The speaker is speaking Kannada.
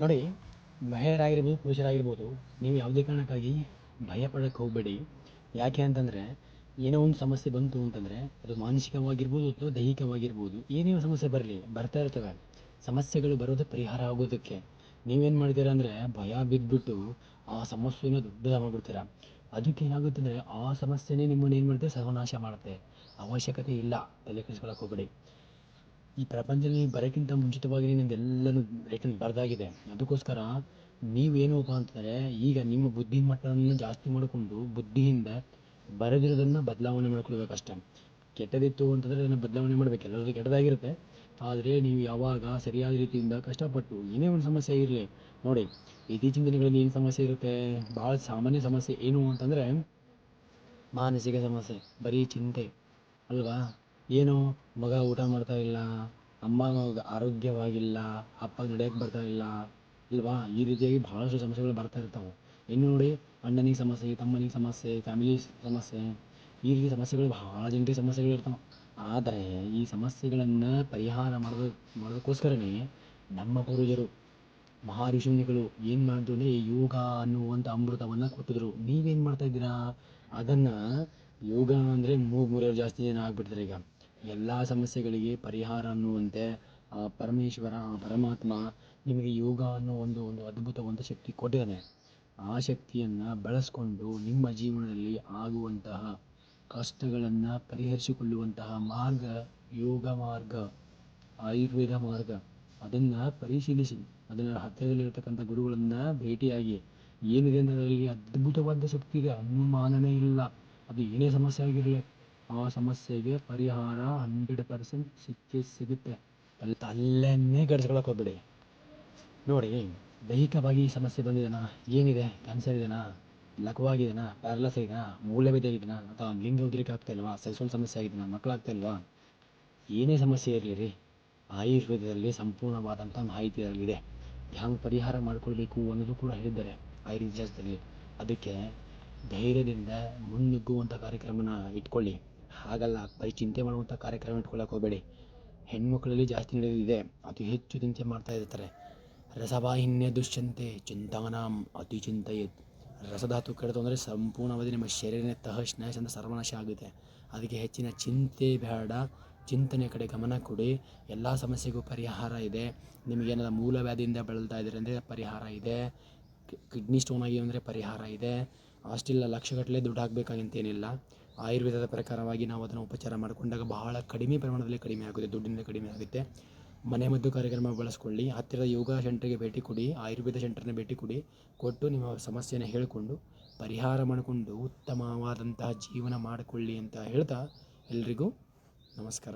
ನೋಡಿ ಮಹಿಳೆಯರಾಗಿರ್ಬೋದು ಪುರುಷರಾಗಿರ್ಬೋದು, ನೀವು ಯಾವುದೇ ಕಾರಣಕ್ಕಾಗಿ ಭಯ ಪಡೋಕ್ಕೆ ಹೋಗಬೇಡಿ. ಯಾಕೆ ಅಂತಂದರೆ, ಏನೋ ಒಂದು ಸಮಸ್ಯೆ ಬಂತು ಅಂತಂದರೆ, ಅದು ಮಾನಸಿಕವಾಗಿರ್ಬೋದು ಅಥವಾ ದೈಹಿಕವಾಗಿರ್ಬೋದು, ಏನೇ ಸಮಸ್ಯೆ ಬರಲಿ, ಬರ್ತಾ ಇರ್ತವೆ. ಸಮಸ್ಯೆಗಳು ಬರೋದು ಪರಿಹಾರ ಆಗೋದಕ್ಕೆ. ನೀವೇನು ಮಾಡ್ತೀರಾ ಅಂದರೆ, ಭಯ ಬಿದ್ದುಬಿಟ್ಟು ಆ ಸಮಸ್ಯೆನ ದೊಡ್ಡದಾಗಿ ಅದಕ್ಕೆ ಏನಾಗುತ್ತೆ ಅಂದರೆ, ಆ ಸಮಸ್ಯೆನೇ ನಿಮ್ಮನ್ನು ಏನು ಮಾಡುತ್ತೆ? ಸರ್ವನಾಶ ಮಾಡುತ್ತೆ. ಅವಶ್ಯಕತೆ ಇಲ್ಲ. ತಲೆ ಕೆಡಿಸ್ಕೊಳಕ್ಕೆ ಹೋಗಬೇಡಿ. ಈ ಪ್ರಪಂಚದಲ್ಲಿ ಬರೋಕ್ಕಿಂತ ಮುಂಚಿತವಾಗಿ ನಿಮ್ದೆಲ್ಲನೂ ರೈತನ ಬರೆದಾಗಿದೆ ಅದಕ್ಕೋಸ್ಕರ ನೀವೇನಪ್ಪ ಅಂತಂದರೆ ಈಗ ನಿಮ್ಮ ಬುದ್ಧಿ ಮಟ್ಟವನ್ನು ಜಾಸ್ತಿ ಮಾಡಿಕೊಂಡು ಬುದ್ಧಿಯಿಂದ ಬರೆದಿರೋದನ್ನು ಬದಲಾವಣೆ ಮಾಡ್ಕೊಳ್ಬೇಕಷ್ಟೆ. ಕೆಟ್ಟದಿತ್ತು ಅಂತಂದರೆ ಅದನ್ನು ಬದಲಾವಣೆ ಮಾಡಬೇಕು. ಎಲ್ಲರೂ ಕೆಟ್ಟದಾಗಿರುತ್ತೆ. ಆದರೆ ನೀವು ಯಾವಾಗ ಸರಿಯಾದ ರೀತಿಯಿಂದ ಕಷ್ಟಪಟ್ಟು ಏನೇ ಒಂದು ಸಮಸ್ಯೆ ಇರಲಿ, ನೋಡಿ ಇತ್ತೀಚಿನ ದಿನಗಳಲ್ಲಿ ಏನು ಸಮಸ್ಯೆ ಇರುತ್ತೆ? ಭಾಳ ಸಾಮಾನ್ಯ ಸಮಸ್ಯೆ ಏನು ಅಂತಂದರೆ ಮಾನಸಿಕ ಸಮಸ್ಯೆ, ಬರೀ ಚಿಂತೆ, ಅಲ್ವಾ? ಏನು ಮಗ ಊಟ ಮಾಡ್ತಾ ಇಲ್ಲ, ಅಮ್ಮ ಆರೋಗ್ಯವಾಗಿಲ್ಲ, ಅಪ್ಪ ನಡೆಯಕ್ಕೆ ಬರ್ತಾ ಇಲ್ಲ, ಇಲ್ವಾ? ಈ ರೀತಿಯಾಗಿ ಭಾಳಷ್ಟು ಸಮಸ್ಯೆಗಳು ಬರ್ತಾ ಇರ್ತವೆ. ಇನ್ನು ನೋಡಿ, ಅಣ್ಣನಿಗೆ ಸಮಸ್ಯೆ, ತಮ್ಮನಿಗೆ ಸಮಸ್ಯೆ ಫ್ಯಾಮಿಲಿ ಸಮಸ್ಯೆ, ಈ ರೀತಿ ಸಮಸ್ಯೆಗಳು ಭಾಳ ಜನರಿಗೆ ಸಮಸ್ಯೆಗಳು ಇರ್ತಾವೆ. ಆದರೆ ಈ ಸಮಸ್ಯೆಗಳನ್ನು ಪರಿಹಾರ ಮಾಡೋದು, ಮಾಡೋದಕ್ಕೋಸ್ಕರನೇ ನಮ್ಮ ಪೂರ್ವಜರು ಮಹಾ ಋಷಿಮುನಿಗಳು ಏನು ಮಾಡಿದ್ರು ಅಂದರೆ, ಯೋಗ ಅನ್ನುವಂಥ ಅಮೃತವನ್ನು ಕೊಟ್ಟಿದ್ರು. ನೀವೇನು ಮಾಡ್ತಾ ಇದ್ದೀರಾ? ಅದನ್ನು ಯೋಗ ಅಂದರೆ ಮೂಗು ಮುರಿಯೋರು ಜಾಸ್ತಿ ಜನ ಆಗ್ಬಿಟ್ಟಿದ್ದಾರೆ ಈಗ. ಎಲ್ಲ ಸಮಸ್ಯೆಗಳಿಗೆ ಪರಿಹಾರ ಅನ್ನುವಂತೆ, ಆ, ಪರಮೇಶ್ವರ, ಆ, ಪರಮಾತ್ಮ ನಿಮಗೆ ಯೋಗ ಅನ್ನೋ ಒಂದು ಒಂದು ಅದ್ಭುತವಾದ ಶಕ್ತಿ ಕೊಟ್ಟಿದ್ದಾನೆ ಆ ಶಕ್ತಿಯನ್ನು ಬಳಸ್ಕೊಂಡು ನಿಮ್ಮ ಜೀವನದಲ್ಲಿ ಆಗುವಂತಹ ಕಷ್ಟಗಳನ್ನು ಪರಿಹರಿಸಿಕೊಳ್ಳುವಂತಹ ಮಾರ್ಗ, ಯೋಗ ಮಾರ್ಗ, ಆಯುರ್ವೇದ ಮಾರ್ಗ, ಅದನ್ನು ಪರಿಶೀಲಿಸಿ. ಅದನ್ನು ಹತ್ತಿರದಲ್ಲಿರ್ತಕ್ಕಂಥ ಗುರುಗಳನ್ನು ಭೇಟಿಯಾಗಿ, ಏನಿದೆ ಅದರಲ್ಲಿ ಅದ್ಭುತವಾದ ಶಕ್ತಿ ಇದೆ ಅನುಮಾನನೇ ಇಲ್ಲ. ಅದು ಏನೇ ಸಮಸ್ಯೆ ಆಗಿರಲಿ ಆ ಸಮಸ್ಯೆಗೆ ಪರಿಹಾರ ಹಂಡ್ರೆಡ್ ಪರ್ಸೆಂಟ್ ಸಿಕ್ಕೇ ಸಿಗುತ್ತೆ. ಅಲ್ಲಿ ಅಲ್ಲೇನೇ ಕೆಡಿಸ್ಕೊಳಕ್ಕೆ ಹೋಗಬೇಡಿ. ನೋಡಿ, ದೈಹಿಕವಾಗಿ ಸಮಸ್ಯೆ ಬಂದಿದೆನಾ? ಏನಿದೆ? ಕ್ಯಾನ್ಸರ್ ಇದೆನಾ? ಲಘುವಾಗಿದೆನಾ? ಪ್ಯಾರಲಸ್ ಆಗಿದೆನಾ ಮೂಲವ್ಯಾಧಿ ಇದೆಯಾ ಅಥವಾ ಲಿಂಗ ಉದ್ರಿಕ ಆಗ್ತಾ ಇಲ್ವಾ? ಸೆಕ್ಸುವಲ್ ಸಮಸ್ಯೆ ಆಗಿದೆಯಾ ಮಕ್ಕಳಾಗ್ತಾ ಇಲ್ವಾ? ಏನೇ ಸಮಸ್ಯೆ ಇರಲಿ ರೀ ಆಯುರ್ವೇದದಲ್ಲಿ ಸಂಪೂರ್ಣವಾದಂಥ ಮಾಹಿತಿ ಇದೆ ಹ್ಯಾಂಗೆ ಪರಿಹಾರ ಮಾಡ್ಕೊಳ್ಬೇಕು ಅನ್ನೋದು ಕೂಡ ಹೇಳಿದ್ದಾರೆ ಆಯುರ್ವೇದದಲ್ಲಿ ಅದಕ್ಕೆ ಧೈರ್ಯದಿಂದ ಮುನ್ನುಗ್ಗುವಂಥ ಕಾರ್ಯಕ್ರಮನ ಇಟ್ಕೊಳ್ಳಿ. ಹಾಗಲ್ಲ, ಬರೀ ಚಿಂತೆ ಮಾಡುವಂಥ ಕಾರ್ಯಕ್ರಮ ಇಟ್ಕೊಳ್ಳೋಕೆ ಹೋಗಬೇಡಿ. ಹೆಣ್ಮಕ್ಳಲ್ಲಿ ಜಾಸ್ತಿ ನಡೆದಿದೆ, ಅತಿ ಹೆಚ್ಚು ಚಿಂತೆ ಮಾಡ್ತಾ ಇರ್ತಾರೆ. ರಸವಾಹಿನ್ಯ ದುಶ್ಚಂತೆ ಚಿಂತಾನಾಂ ಅತಿ ಚಿಂತೆಯತ್. ರಸಧಾತು ಕೆಡ್ತು ಅಂದರೆ ಸಂಪೂರ್ಣವಾಗಿ ನಿಮ್ಮ ಶರೀರನೇ ತಹಶ್ ನಹಶ್ ಅಂತ ಸರ್ವನಾಶ ಆಗುತ್ತೆ. ಅದಕ್ಕೆ ಹೆಚ್ಚಿನ ಚಿಂತೆ ಬೇಡ. ಚಿಂತನೆ ಕಡೆ ಗಮನ ಕೊಡಿ. ಎಲ್ಲ ಸಮಸ್ಯೆಗೂ ಪರಿಹಾರ ಇದೆ. ನಿಮಗೇನಾದ್ರು ಮೂಲವ್ಯಾಧಿಯಿಂದ ಬಳಲ್ತಾ ಇದ್ದೀರಿ ಅಂದರೆ ಪರಿಹಾರ ಇದೆ. ಕಿಡ್ನಿ ಸ್ಟೋನ್ ಆಗಿ ಅಂದರೆ ಪರಿಹಾರ ಇದೆ. ಅಷ್ಟಿಲ್ಲ ಲಕ್ಷಗಟ್ಟಲೆ ದುಡ್ಡು ಹಾಕಬೇಕಾಗಂತೇನಿಲ್ಲ ಆಯುರ್ವೇದದ ಪ್ರಕಾರವಾಗಿ ನಾವು ಅದನ್ನು ಉಪಚಾರ ಮಾಡಿಕೊಂಡಾಗ ಬಹಳ ಕಡಿಮೆ ಪ್ರಮಾಣದಲ್ಲಿ ಕಡಿಮೆ ಆಗುತ್ತೆ, ದುಡ್ಡಿಂದ ಕಡಿಮೆ ಆಗುತ್ತೆ. ಮನೆ ಮದ್ದು ಕಾರ್ಯಕ್ರಮ ಬಳಸ್ಕೊಳ್ಳಿ, ಹತ್ತಿರದ ಯೋಗ ಸೆಂಟ್ರಿಗೆ ಭೇಟಿ ಕೊಡಿ, ಆಯುರ್ವೇದ ಸೆಂಟರ್ನ ಭೇಟಿ ಕೊಡಿ, ಕೊಟ್ಟು ನಿಮ್ಮ ಸಮಸ್ಯೆಯನ್ನು ಹೇಳಿಕೊಂಡು, ಪರಿಹಾರ ಮಾಡಿಕೊಂಡು ಉತ್ತಮವಾದಂತಹ ಜೀವನ ಮಾಡಿಕೊಳ್ಳಿ ಅಂತ ಹೇಳ್ತಾ ಎಲ್ರಿಗೂ ನಮಸ್ಕಾರ.